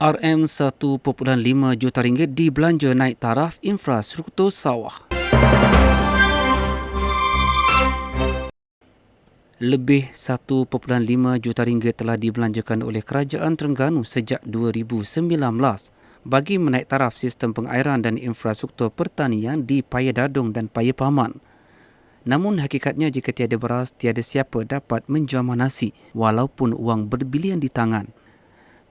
RM1.5 juta ringgit dibelanja naik taraf infrastruktur sawah. Lebih 1.5 juta ringgit telah dibelanjakan oleh Kerajaan Terengganu sejak 2019 bagi menaik taraf sistem pengairan dan infrastruktur pertanian di Paya Dadung dan Paya Paman. Namun hakikatnya jika tiada beras, tiada siapa dapat menjamah nasi walaupun wang berbilion di tangan.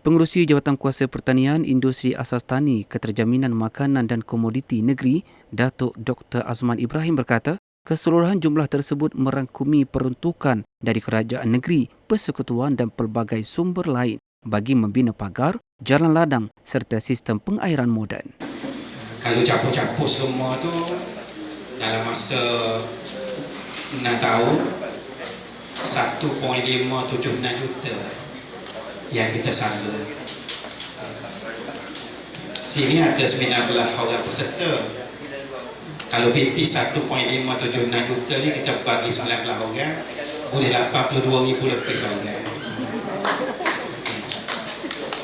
Pengurusi Jabatan Kuasa Pertanian, Industri Asas Tani, Keterjaminan Makanan dan Komoditi Negeri, Datuk Dr. Azman Ibrahim berkata, keseluruhan jumlah tersebut merangkumi peruntukan dari kerajaan negeri, persekutuan dan pelbagai sumber lain bagi membina pagar, jalan ladang serta sistem pengairan moden. Kalau capur-capur semua tu dalam masa 6 tahun 1.576 juta yang kita salur. Sini ada 19 orang peserta. Kalau PT 1.576 juta ni kita bagi 19 orang, boleh 82 ribu lebih seorang.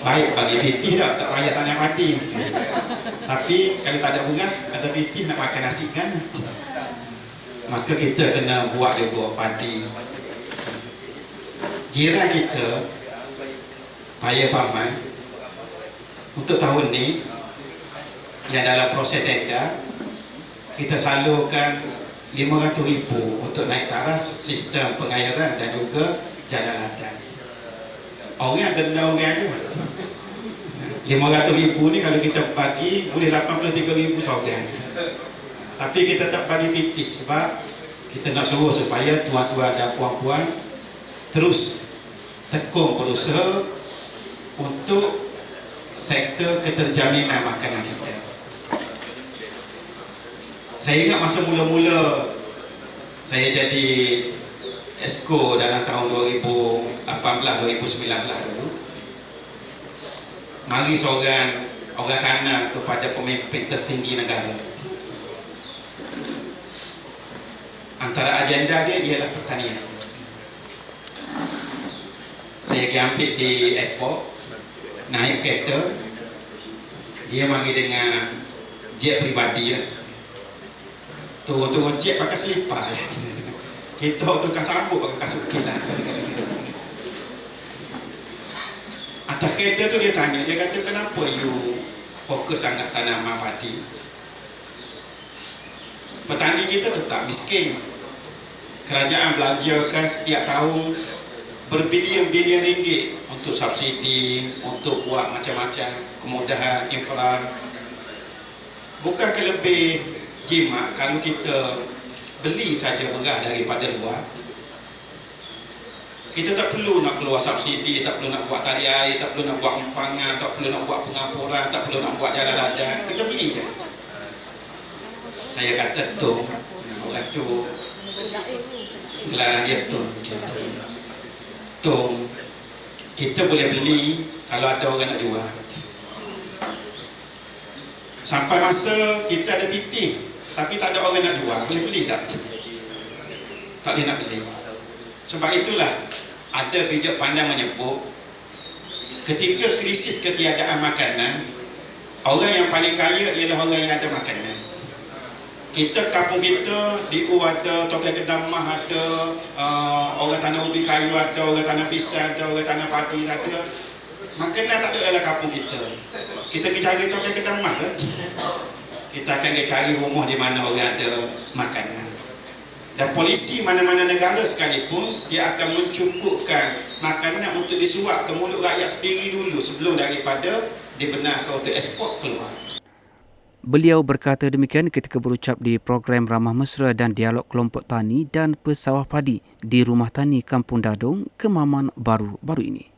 Baik bagi PT tak, tak raya tanya mati. Tapi kalau tak ada beras, ada PT nak makan nasi kan? Maka kita kena buat dia buat parti. Jiran kita Paya Paman untuk tahun ni yang dalam proses tenda kita salurkan RM500,000 untuk naik taraf sistem pengairan dan juga jalan ladang orang ada orang je RM500,000 ni kalau kita bagi boleh RM83,000 seorang. Tapi kita tak bagi pitih sebab kita nak suruh supaya tuan-tuan dan puan-puan terus tekung berusaha untuk sektor keterjaminan makanan kita. Saya ingat masa mula-mula saya jadi ESCO dalam tahun 2018-2019 dulu. Mari seorang orang kanan kepada pemimpin tertinggi negara. Antara agenda dia ialah pertanian. Saya pergi ambil di airport naik kereta dia mari dengan jet peribadi lah. Turun-turun jet pakai selipar lah. Kita tukar sambut pakai kasut kilat atas kereta tu dia tanya dia kata kenapa you fokus sangat tanaman padi petani kita tetap miskin. Kerajaan belanjakan setiap tahun berbilion-bilion ringgit untuk subsidi, untuk buat macam-macam kemudahan infra. Bukan lebih jimat kalau kita beli saja beras daripada luar. Kita tak perlu nak keluar subsidi, tak perlu nak buat tali air, tak perlu nak buat empangan, tak perlu nak buat pengapuran, tak perlu nak buat jalan ladang. Kita beli je. Saya kata tu, orang tu, gelaran dia tu. Tung kita boleh beli kalau ada orang nak jual. Sampai masa kita ada pitih tapi tak ada orang nak jual boleh beli tak? tak boleh nak beli. Sebab itulah ada bijak pandang menyebut ketika krisis ketiadaan makanan orang yang paling kaya ialah orang yang ada makanan kita kampung kita di U ada tokai kedamah ada uh, orang tanah ubi kayu ada orang tanah pisang ada orang tanah padi ada. Makanan tak ada dalam kampung kita. Kita pergi cari tokai kedamah ke? Kita akan pergi cari rumah di mana orang ada makanan. Dan polisi mana-mana negara sekalipun dia akan mencukupkan makanan untuk disuap ke mulut rakyat sendiri dulu sebelum daripada dibenarkan untuk ekspor keluar Beliau berkata demikian ketika berucap di program Ramah Mesra dan Dialog Kelompok Tani dan Pesawah Padi di Rumah Tani Kampung Dadung, Kemaman baru-baru ini.